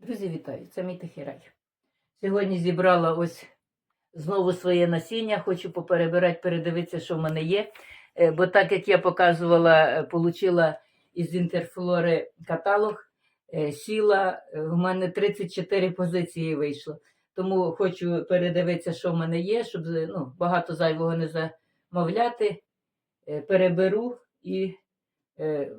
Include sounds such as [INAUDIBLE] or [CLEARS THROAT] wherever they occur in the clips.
Друзі, вітаю! Це мій тихий. Сьогодні зібрала ось знову своє насіння. Хочу поперебирати, передивитися, що в мене є. Е, Бо так як я показувала, е, получила із інтерфлори каталог, е, сіла, в мене 34 позиції вийшло. Тому хочу передивитися, що в мене є, щоб ну, багато зайвого не замовляти. Переберу і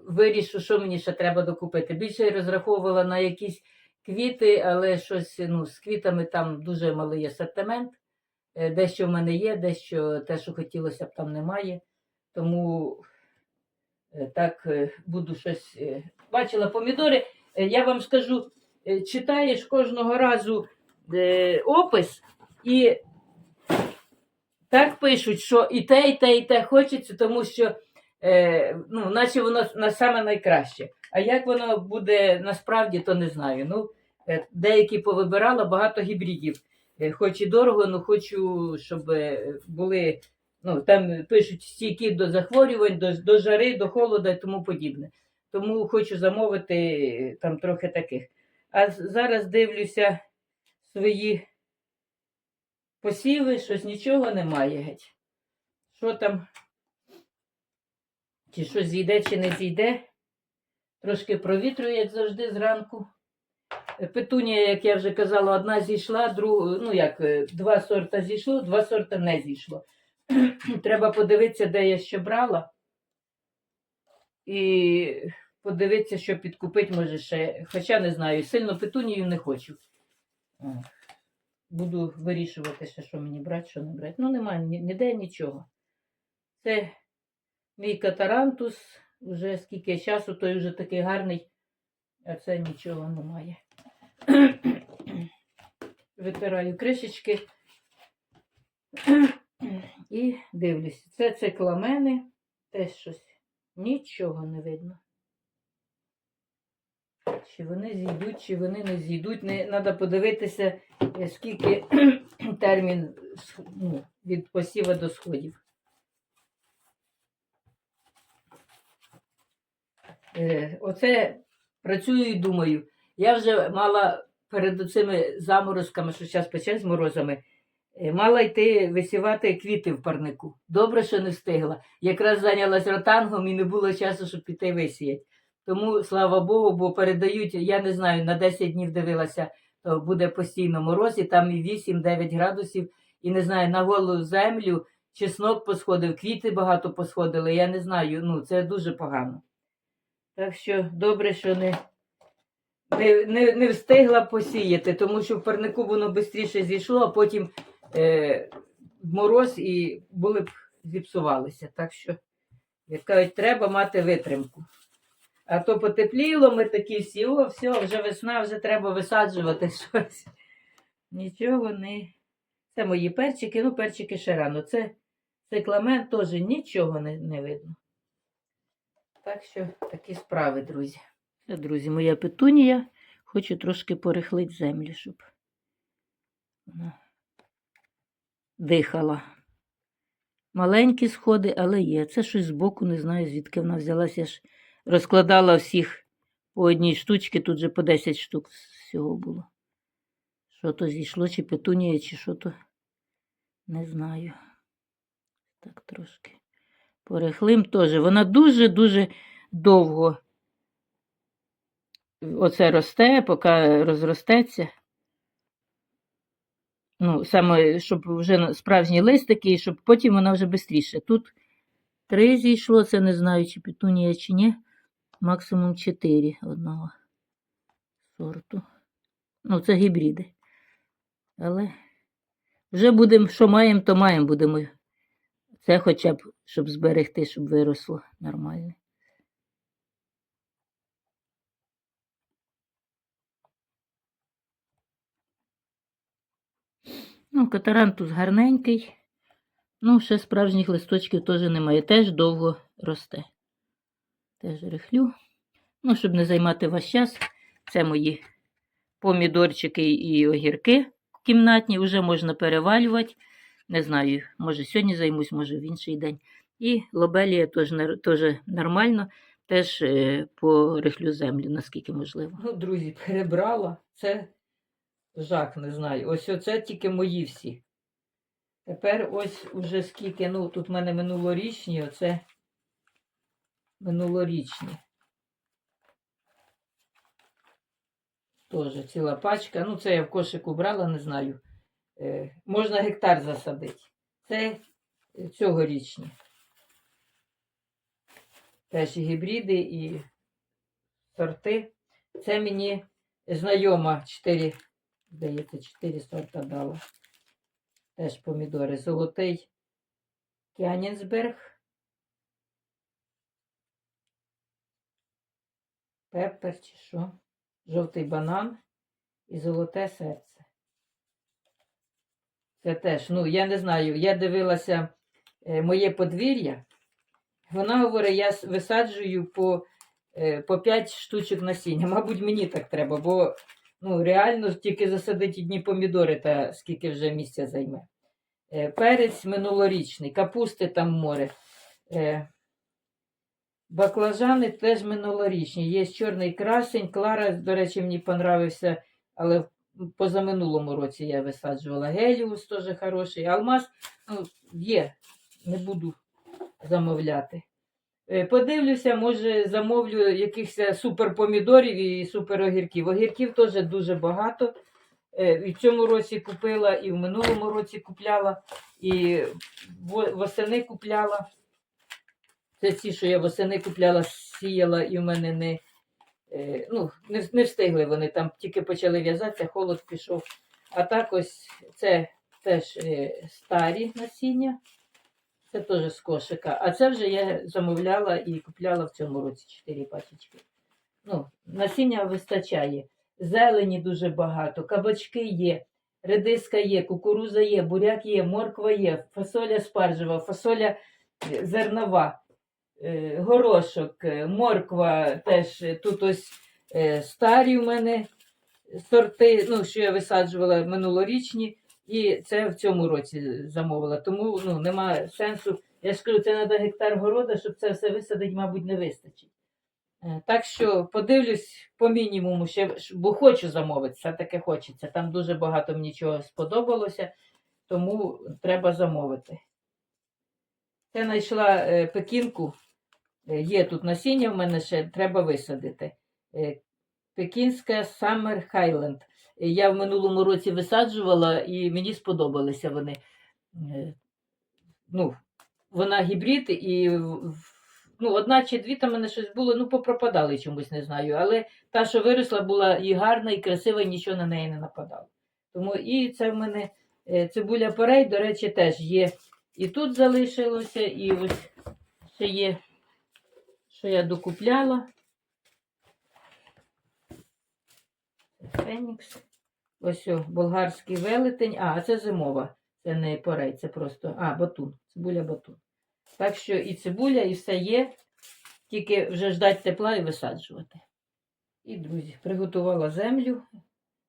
вирішу, що мені ще треба докупити. Більше я розраховувала на якісь квіти, але щось ну, з квітами там дуже малий асортимент. Е, Дещо в мене є, дещо те, що хотілося б, там немає. Тому е, так е, буду щось. Бачила помідори. Я вам скажу, читаєш кожного разу опис і так пишуть, що і те, і те, і те хочеться, тому що ну, наче воно на саме найкраще. А як воно буде насправді, то не знаю. Ну, деякі повибирала багато гібридів. Е, Хоч і дорого, але хочу, щоб е, були, ну, там пишуть стійкі до захворювань, до, до жари, до холода і тому подібне. Тому хочу замовити е, там трохи таких. А зараз дивлюся свої посіви, щось нічого немає геть. Що там? Чи щось зійде, чи не зійде. Трошки провітрюю, як завжди, зранку. Петунія, як я вже казала, одна зійшла, друг, ну як, е, два сорта зійшло, два сорта не зійшло. [CLEARS THROAT] Треба подивитися, де я ще брала. І подивитися, що підкупити, може ще. Хоча не знаю, сильно петунію не хочу. Буду вирішувати ще, що мені брати, що не брати. Ну, немає ні- ніде нічого. Це мій катарантус. Уже скільки часу, той вже такий гарний, а це нічого немає. [COUGHS] Витираю кришечки [COUGHS] і дивлюся. Це цикламени, теж щось. Нічого не видно. Чи вони зійдуть, чи вони не зійдуть. Не треба подивитися, е, скільки [COUGHS] термін ну, від посіва до сходів. Е, Оце працюю і думаю. Я вже мала перед цими заморозками, що зараз пече з морозами, е, мала йти висівати квіти в парнику. Добре, що не встигла. Якраз зайнялась ротангом і не було часу, щоб піти висіяти. Тому слава Богу, бо передають, я не знаю, на 10 днів дивилася, то буде постійно мороз, і там і 8-9 градусів, і не знаю, на голу землю чеснок посходив, квіти багато посходили. Я не знаю, ну це дуже погано. Так що добре, що не, не, не, не встигла посіяти, тому що в парнику воно швидше зійшло, а потім е, мороз і були б зіпсувалися. Так що, як кажуть, треба мати витримку. А то потепліло, ми такі всі, о, все, вже весна, вже треба висаджувати [LAUGHS] щось. Нічого не. Це мої перчики, ну перчики ще рано. Це цикламен теж нічого не, не видно. Так що такі справи, друзі. Друзі, моя петунія. Хочу трошки порихлити землю, щоб вона дихала. Маленькі сходи, але є. Це щось збоку, не знаю, звідки вона взялася. Я ж розкладала всіх по одній штучці, тут же по 10 штук всього було. Що то зійшло, чи петунія, чи що то, не знаю. Так трошки. Порихлим теж. Вона дуже-дуже довго оце росте, поки розростеться. Ну, саме, щоб вже на- справжній лист такий, щоб потім вона вже швидше. Тут три зійшло, це не знаю, чи петунія, чи ні. Максимум чотири одного сорту. Ну, це гібриди. Але вже будемо, що маємо, то маємо будемо. Це хоча б, щоб зберегти, щоб виросло нормально. Ну, катарантус гарненький. Ну, ще справжніх листочків теж немає. Теж довго росте. Теж рихлю. Ну, щоб не займати ваш час. Це мої помідорчики і огірки кімнатні. Вже можна перевалювати. Не знаю, може сьогодні займусь, може в інший день. І лобелія теж, теж нормально. теж е, порихлю землю, наскільки можливо. Ну, друзі, перебрала. Це жах, не знаю. Ось оце тільки мої всі. Тепер ось уже скільки, ну, тут в мене минулорічні, оце минулорічні. Тоже ціла пачка. Ну, це я в кошику брала, не знаю. Е, можна гектар засадити. Це е, цьогорічні. Теж і гібриди, і сорти. Це мені знайома 4, здається, 4 сорта дала. Теж помідори. Золотий Кянінсберг. Пеппер чи що? Жовтий банан і золоте серце. Це теж, ну, я не знаю, я дивилася е, моє подвір'я. Вона говорить, я висаджую по, е, по 5 штучок насіння. Мабуть, мені так треба, бо ну, реально тільки засадити одні помідори, та скільки вже місця займе. Е, Перець минулорічний, капусти там море. Е, Баклажани теж минулорічні. Є чорний красень. Клара, до речі, мені понравився, але позаминулому році я висаджувала. Геліус теж хороший. Алмаз ну, є, не буду замовляти. Е, Подивлюся, може, замовлю якихось суперпомідорів і суперогірків. Огірків теж дуже багато. Е, І в цьому році купила, і в минулому році купляла, і восени купляла. Це ці, що я восени купляла, сіяла, і в мене не, е, ну, не, не встигли вони там, тільки почали в'язатися, холод пішов. А так ось це теж старі насіння. Це теж з кошика. А це вже я замовляла і купляла в цьому році 4 пачечки. Ну, насіння вистачає. Зелені дуже багато, кабачки є, редиска є, кукуруза є, буряк є, морква є, фасоля спаржева, фасоля е, зернова, е, горошок, е, морква теж тут ось старі в мене сорти, ну, що я висаджувала минулорічні, і це в цьому році замовила. Тому ну, немає сенсу. Я ж кажу, це треба гектар города, щоб це все висадити, мабуть, не вистачить. Е, Так що подивлюсь по мінімуму, ще, бо хочу замовити, все таки хочеться. Там дуже багато мені чого сподобалося, тому треба замовити. Я знайшла е, пекінку. Е, Є тут насіння в мене ще треба висадити. Пекінська Summer Highland. Я в минулому році висаджувала і мені сподобалися вони. Е, Ну, вона гібрид, і ну, одна чи дві там мене щось було, ну, попропадали чомусь, не знаю. Але та, що виросла, була і гарна, і красива, і нічого на неї не нападало. Тому і це в мене е, цибуля порей, до речі, теж є. І тут залишилося, і ось ще є, що я докупляла. Фенікс. Ось о, болгарський велетень. А, це зимова. Це не порей, це просто. А, батун. Цибуля батун. Так що і цибуля, і все є. Тільки вже ждать тепла і висаджувати. І, друзі, приготувала землю,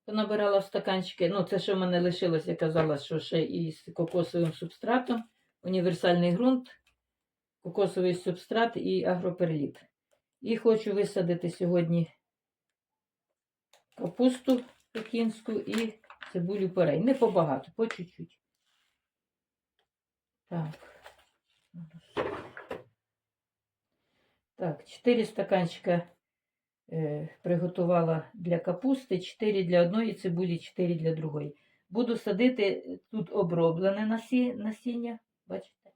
понабирала в стаканчики. Ну, це що в мене лишилось, я казала, що ще із кокосовим субстратом, універсальний ґрунт, кокосовий субстрат і агроперліт. І хочу висадити сьогодні капусту пекінську і цибулю порей. Не побагато, по чуть-чуть. Так. Так, 4 стаканчика е, приготувала для капусти, 4 для одної цибулі, 4 для другої. Буду садити тут оброблене насі- насіння, бачите?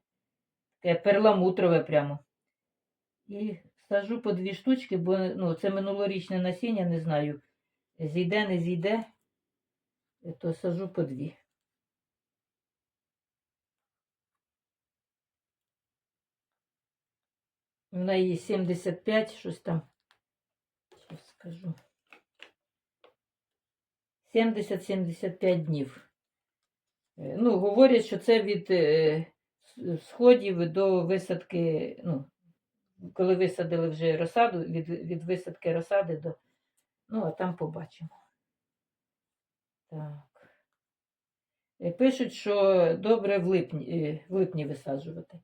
Таке перламутрове прямо. І сажу по дві штучки, бо ну, це минулорічне насіння, не знаю. Зійде, не зійде, то сажу по дві. В неї 75, щось там. Щось скажу. 70-75 днів. Е, Ну, говорять, що це від е, сходів до висадки, ну, коли висадили вже розсаду, від, від висадки розсади до. Ну, а там побачимо. Так. Е, Пишуть, що добре в липні, е, в липні висаджувати.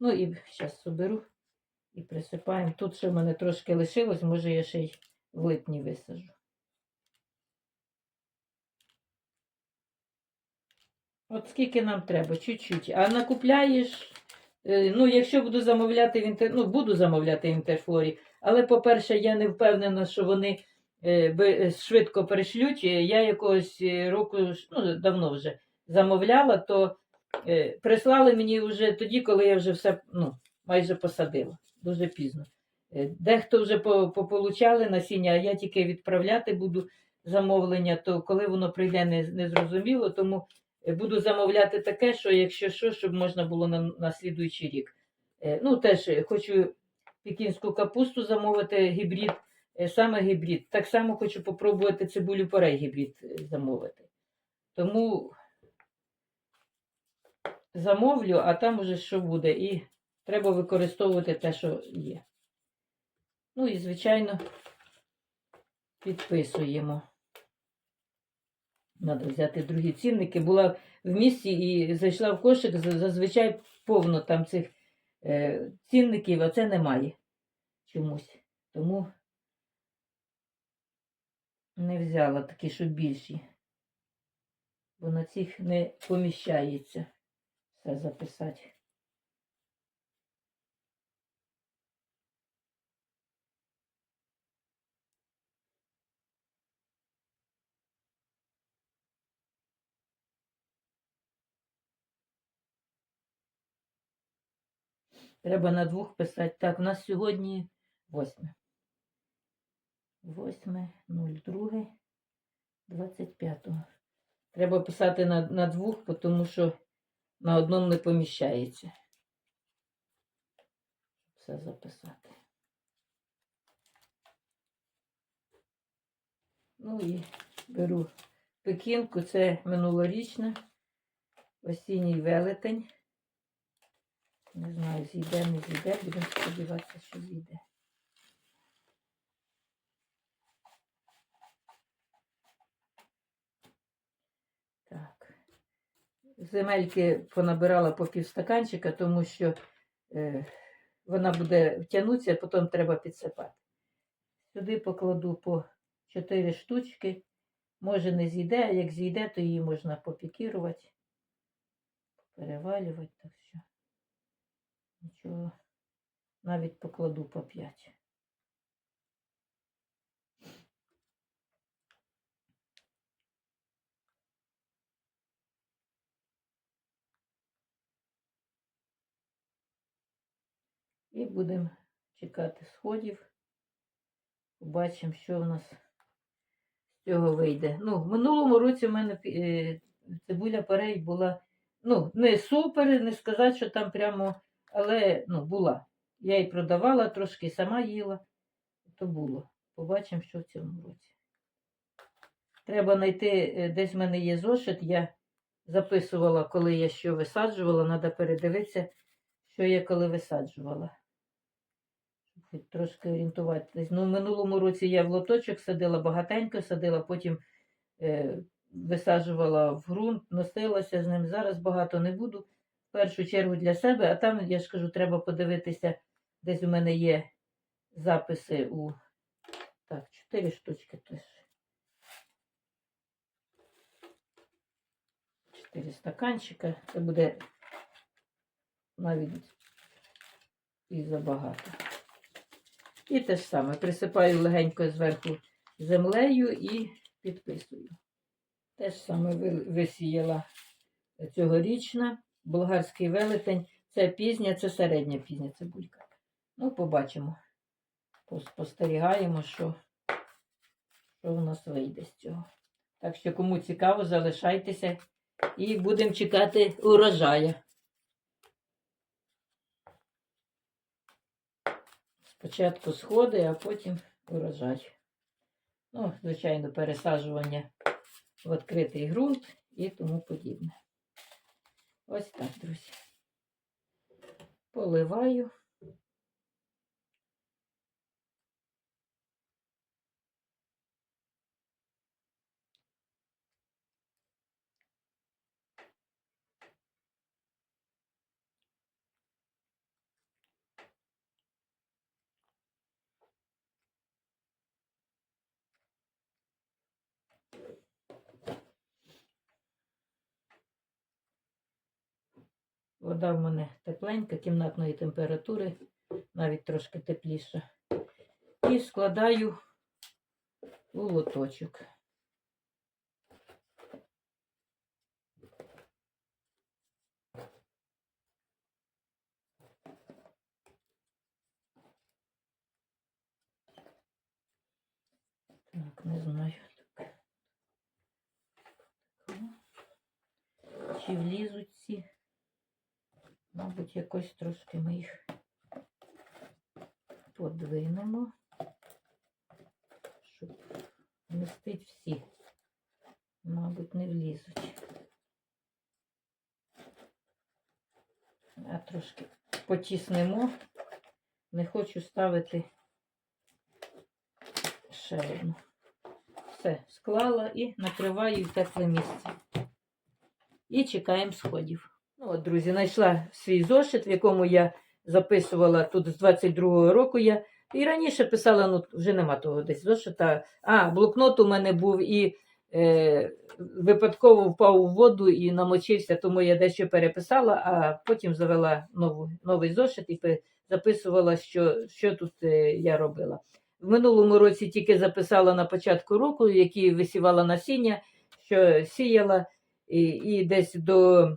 Ну і зараз соберу І присипаємо. Тут ще в мене трошки лишилось, може я ще й в липні висажу. От скільки нам треба, чуть-чуть. А накупляєш, е, ну, якщо буду замовляти в інтер... ну, буду замовляти в інтерфлорі, але, по-перше, я не впевнена, що вони швидко перешлють. Е, Я якогось е, року, ну, давно вже замовляла, то е, прислали мені вже тоді, коли я вже все ну, майже посадила. Дуже пізно. Е, Дехто вже по- пополучали насіння, а я тільки відправляти буду замовлення, то коли воно прийде, не, не зрозуміло, тому е, буду замовляти таке, що якщо що, щоб можна було на, на слідуючий рік. Е, Ну, теж е, хочу пекінську капусту замовити гібрид, е, саме гібрид. Так само хочу попробувати цибулю порей гібрид е, замовити. Тому замовлю, а там уже що буде. І треба використовувати те, що є. Ну і, звичайно, підписуємо. Надо взяти другі цінники. Була в місті і зайшла в кошик, зазвичай повно там цих е, цінників, а це немає чомусь. Тому не взяла такі, що більші. Бо на цих не поміщається все записати. Треба на двох писати. Так, у нас сьогодні восьме. Восьме, нуль друге, двадцять п'ятого. Треба писати на, на двох, тому що на одному не поміщається. Все записати. Ну і беру пекінку, це минулорічна, осінній велетень. Не знаю, зійде, не зійде, будемо сподіватися, що зійде. Так. Земельки понабирала по півстаканчика, тому що е, вона буде втягнутися, а потім треба підсипати. Сюди покладу по 4 штучки. Може не зійде, а як зійде, то її можна попікірувати, перевалювати, так що. Нічого. Навіть покладу по 5. І будемо чекати сходів. Побачимо, що в нас з цього вийде. Ну, в минулому році в мене е, цибуля парей була, ну, не супер, не сказати, що там прямо, але ну, була. Я її продавала трошки, сама їла. То було. Побачимо, що в цьому році. Треба знайти, е, десь в мене є зошит. Я записувала, коли я що висаджувала. Треба передивитися, що я коли висаджувала. Трошки орієнтуватись. Ну, в минулому році я в лоточок садила, багатенько садила, потім е, висаджувала в ґрунт, носилася з ним. Зараз багато не буду. В першу чергу для себе, а там, я ж кажу, треба подивитися, десь у мене є записи у. Так, чотири штучки теж. Чотири стаканчика. Це буде навіть і забагато. І те ж саме. Присипаю легенько зверху землею і підписую. Те ж саме висіяла цьогорічна, болгарський велетень. Це пізня, це середня пізня цибулька. Ну, побачимо. Спостерігаємо, що, що у нас вийде з цього. Так що, кому цікаво, залишайтеся і будемо чекати урожая. Спочатку сходи, а потім урожай. Ну, звичайно, пересаджування в відкритий ґрунт і тому подібне. Ось так, друзі. Поливаю. Вода в мене тепленька, кімнатної температури, навіть трошки тепліша. І складаю у лоточок. Так, не знаю. Чи влізуть? Мабуть, якось трошки ми їх подвинемо, щоб вмістити всі. Мабуть, не влізуть. А трошки потіснемо. Не хочу ставити ще одну. Все, склала і накриваю в тепле місце. І чекаємо сходів. От, друзі, знайшла свій зошит, в якому я записувала тут з 22-го року. Я і раніше писала, ну вже нема того десь зошита. А, блокнот у мене був і е, випадково впав у воду і намочився, тому я дещо переписала, а потім завела нову, новий зошит і записувала, що, що тут е, я робила. В минулому році тільки записала на початку року, які висівала насіння, що сіяла, і, і десь до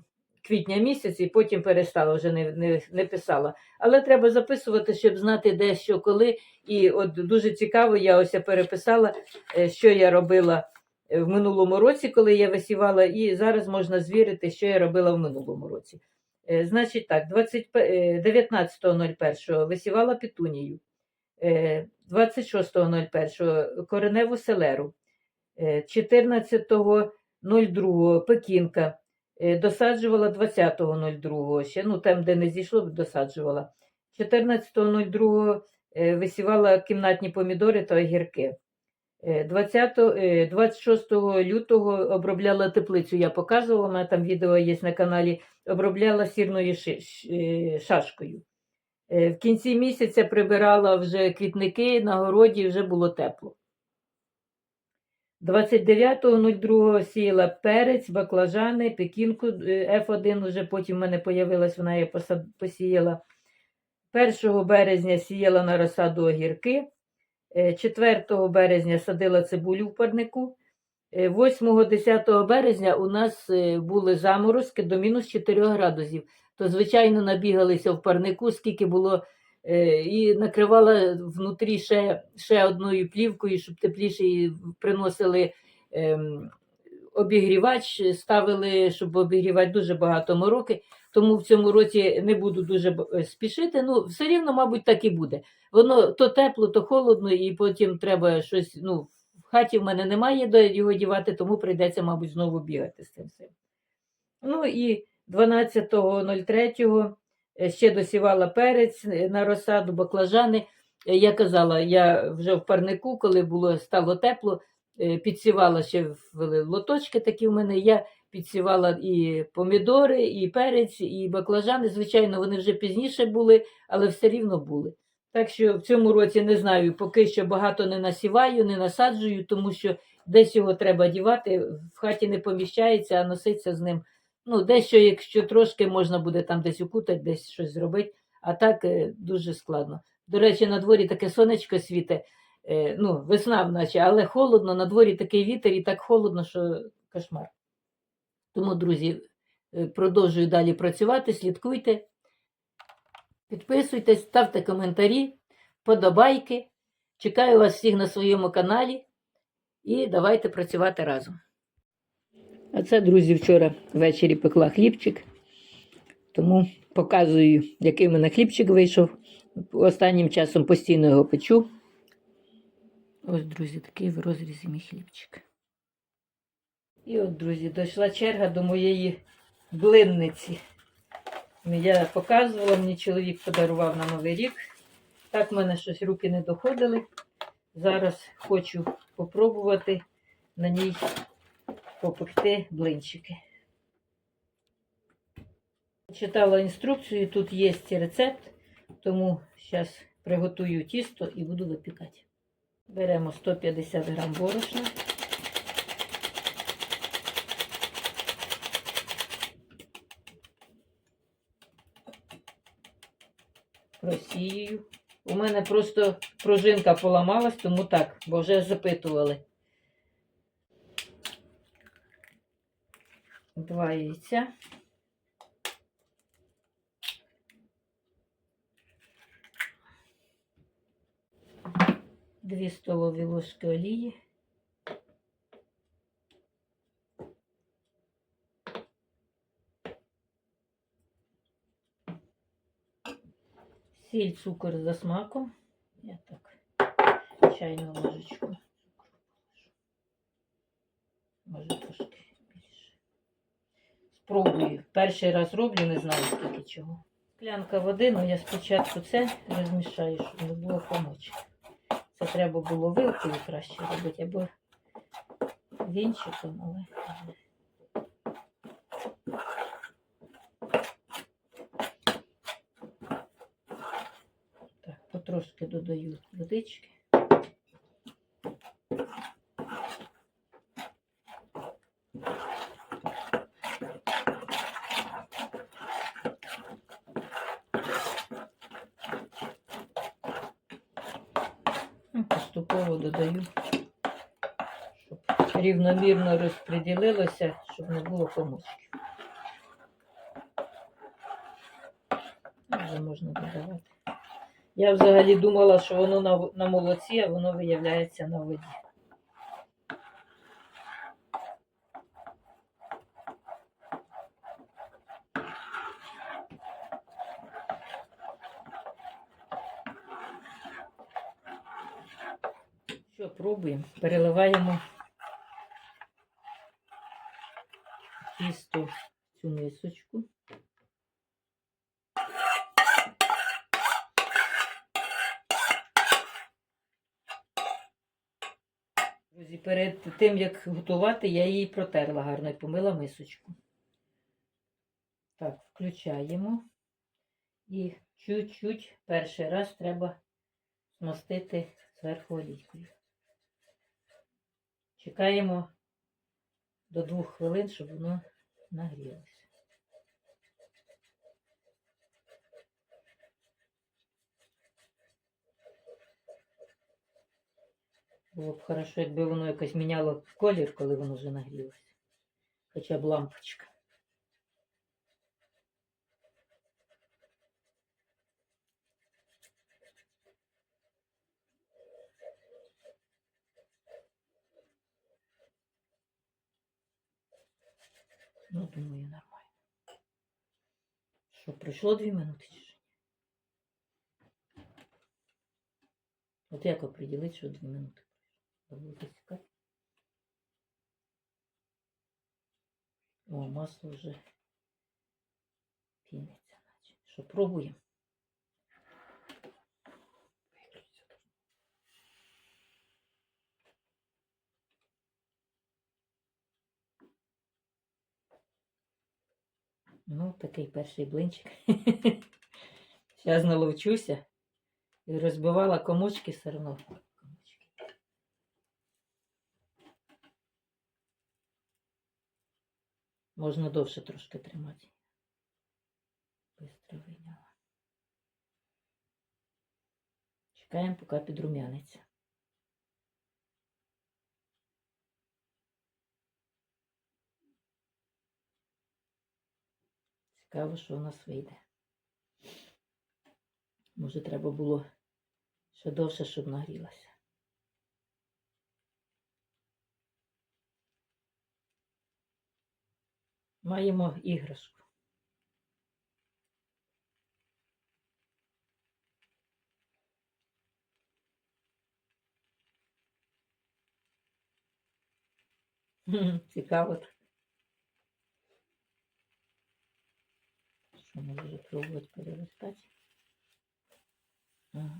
квітня місяці, потім перестала вже не, не, не писала. Але треба записувати, щоб знати де що коли. І от дуже цікаво, я ось переписала, е, що я робила е, в минулому році, коли я висівала, і зараз можна звірити, що я робила в минулому році. Е, Значить так, 20 пе- е, 19.01 висівала петунію. Е, 26.01 кореневу селеру, Е, 14.02 пекінка, досаджувала 20.02 ще, ну там, де не зійшло, досаджувала. 14.02 е, висівала кімнатні помідори та огірки. Е, 20, е, 26 лютого обробляла теплицю, я показувала, у мене там відео є на каналі, обробляла сірною е, шашкою. Е, В кінці місяця прибирала вже квітники на городі, вже було тепло. 29.02 сіяла перець, баклажани, пекінку е, F1, вже потім в мене появилась, вона я посіяла. 1 березня сіяла на розсаду огірки. Е, 4 березня садила цибулю в парнику. 8-10 березня у нас е, були заморозки до мінус 4 градусів. То, звичайно, набігалися в парнику, скільки було, е, і накривала внутрі ще, ще одною плівкою, щоб тепліше її приносили ем, обігрівач, ставили, щоб обігрівати дуже багато мороки. Тому в цьому році не буду дуже е, спішити. Ну, все рівно, мабуть, так і буде. Воно то тепло, то холодно, і потім треба щось. Ну, в хаті в мене немає де його дівати, тому прийдеться, мабуть, знову бігати з цим всім. Ну і 12.03 е, ще досівала перець е, на розсаду, баклажани. Е, Я казала, я вже в парнику, коли було стало тепло, е, підсівала ще в лоточки такі в мене. Я підсівала і помідори, і перець, і баклажани. Звичайно, вони вже пізніше були, але все рівно були. Так що в цьому році не знаю, поки що багато не насіваю, не насаджую, тому що десь його треба дівати, в хаті не поміщається, а носиться з ним. Ну, дещо, якщо трошки можна буде там десь укутати, десь щось зробити, а так е, дуже складно. До речі, на дворі таке сонечко світе, е, ну, весна, наче, але холодно, на дворі такий вітер і так холодно, що кошмар. Тому, друзі, е, продовжую далі працювати, слідкуйте, підписуйтесь, ставте коментарі, подобайки. Чекаю вас всіх на своєму каналі і давайте працювати разом. А це, друзі, вчора ввечері пекла хлібчик, тому показую, який в мене хлібчик вийшов. Останнім часом постійно його печу. Ось, друзі, такий в розрізі мій хлібчик. І от, друзі, дійшла черга до моєї блинниці. Я показувала, мені чоловік подарував на Новий рік. Так в мене щось руки не доходили. Зараз хочу попробувати на ній попекти блинчики. Читала інструкцію, тут є рецепт, тому зараз приготую тісто і буду випікати. Беремо 150 грам борошна. просію. У мене просто пружинка поламалась, тому так, бо вже запитували. Два яйця. Дві столові ложки олії. Сіль, цукор за смаком. Я так чайну ложечку. Може трошки більше. Спробую. Перший раз роблю, не знаю скільки чого. Склянка води, ну я спочатку це розмішаю, щоб не було помочки. Це треба було вилкою краще робити, або вінчиком, але. Так, потрошки додаю водички. Ну, Поступово додаю, щоб рівномірно розподілилося, щоб не було комочків. Вже можна додавати. Я взагалі думала, що воно на, на молоці, а воно виявляється на воді. Що, пробуємо. Переливаємо тісто в цю мисочку. Друзі, перед тим, як готувати, я її протерла гарно і помила мисочку. Так, включаємо. І чуть-чуть перший раз треба змастити зверху олійкою. Чекаємо до двох хвилин, щоб воно нагрілося. Було б хорошо, якби воно якось міняло колір, коли воно вже нагрілося. Хоча б лампочка. Ну, думаю, нормально. Що, пройшло дві минути чи що? От як определити, що дві минути пройшло? О, масло вже піниться, наче. Що, пробуємо? Ну, такий перший блинчик. [LAUGHS] Зараз наловчуся. І розбивала комочки все одно. Можна довше трошки тримати. Бистро вийняла. Чекаємо, поки підрумяниться. Цікаво, що у нас вийде. Може, треба було ще довше, щоб нагрілася. Маємо іграшку. Цікаво. Що можу вже пробувати перевертати?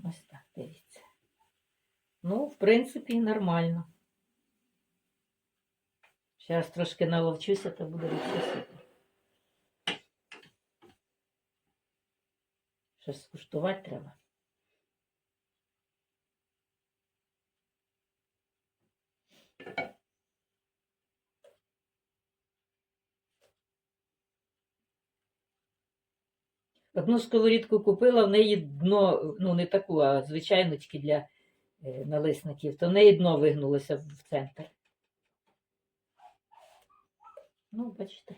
Ось так, дивіться. Ну, в принципі, нормально. Зараз трошки наловчуся, то буде супер. Щось скуштувати треба. Одну сковорідку купила, в неї дно, ну не таку, а звичайну тільки для е, налисників, то в неї дно вигнулося в центр. Ну, бачите,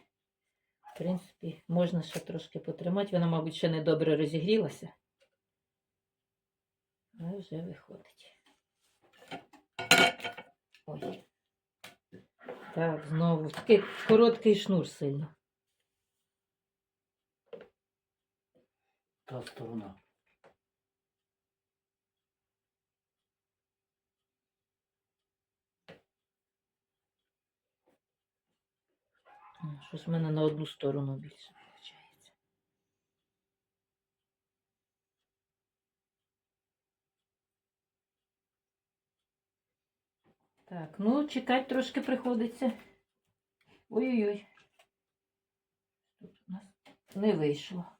в принципі, можна ще трошки потримати. Вона, мабуть, ще не добре розігрілася. Але вже виходить. Ой. Так, знову. Такий короткий шнур сильно. Та сторона. Щось в мене на одну сторону більше виходить. Так, ну чекати трошки приходиться. Ой-ой-ой. Тут у нас не вийшло.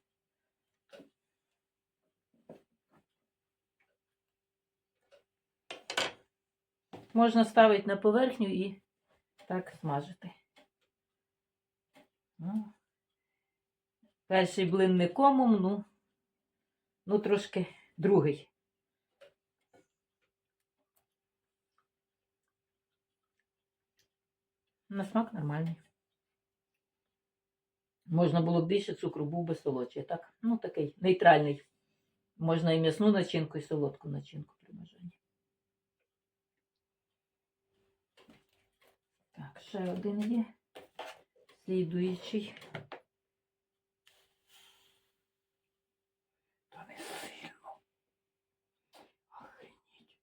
Можна ставити на поверхню і так смажити. Ну, перший блин не комом, ну, ну трошки другий. На смак нормальний. Можна було б більше цукру, був би солодший. Так, ну такий нейтральний. Можна і м'ясну начинку, і солодку начинку при бажанні. Так, ще один є. Слідуючий. Та не сильно. Охренеть.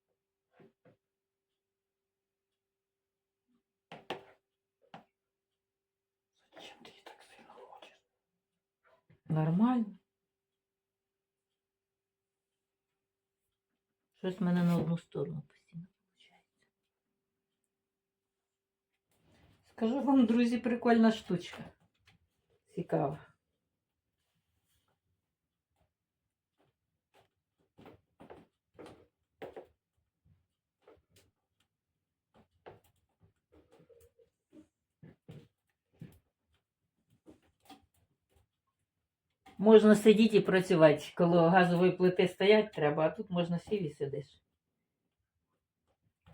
Зачем ти її так сильно хочеш? Нормально. Щось в мене на одну сторону постійно Скажу вам, друзі, прикольна штучка. Цікава. Можна сидіти і працювати, коли газової плити стоять треба, а тут можна сів і сидиш.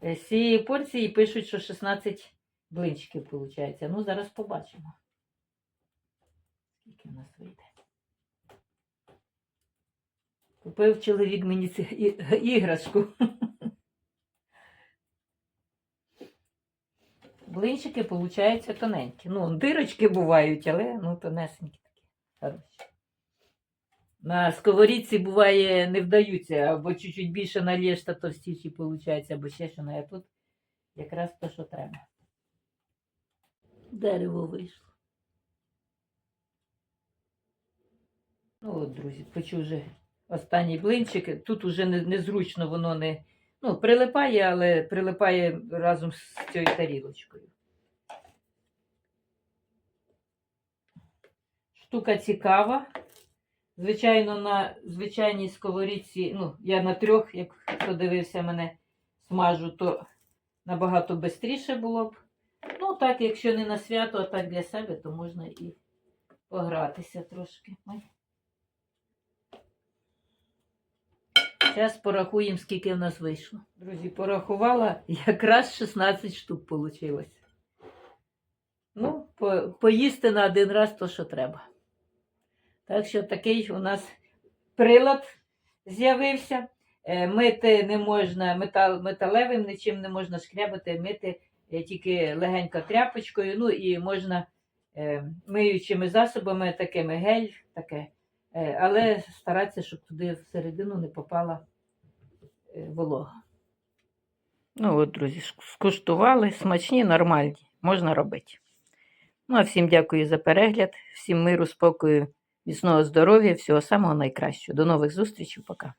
Е, З цієї порції пишуть, що 16 блинчиків виходить. Ну, зараз побачимо. Скільки в нас вийде. Купив чоловік мені цю іграшку. Блинчики, виходять, тоненькі. Ну, дирочки бувають, але ну, тонесенькі такі. Хороші. На сковорідці буває не вдаються, або чуть-чуть більше налєш, та товстіші виходить, або ще що а тут якраз те, що треба. Дерево вийшло. Ну от, друзі, печу вже останній блинчик. Тут не, незручно воно не ну, прилипає, але прилипає разом з цією тарілочкою. Штука цікава. Звичайно, на звичайній сковорідці, ну, я на трьох, як хто дивився мене, смажу, то набагато швидше було б. Ну, так, якщо не на свято, а так для себе, то можна і погратися трошки. Зараз порахуємо, скільки в нас вийшло. Друзі, порахувала, якраз 16 штук вийшло. Ну, по, поїсти на один раз то, що треба. Так що такий у нас прилад з'явився. Е, Мити не можна метал, металевим, нічим не можна шкрябати, мити тільки легенько тряпочкою. Ну і можна е, миючими засобами, такими гель, таке. Е, але старатися, щоб туди всередину не попала е, волога. Ну от, друзі, скуштували, смачні, нормальні, можна робити. Ну, а всім дякую за перегляд, всім миру, спокою, міцного здоров'я, всього самого найкращого. До нових зустрічей, пока.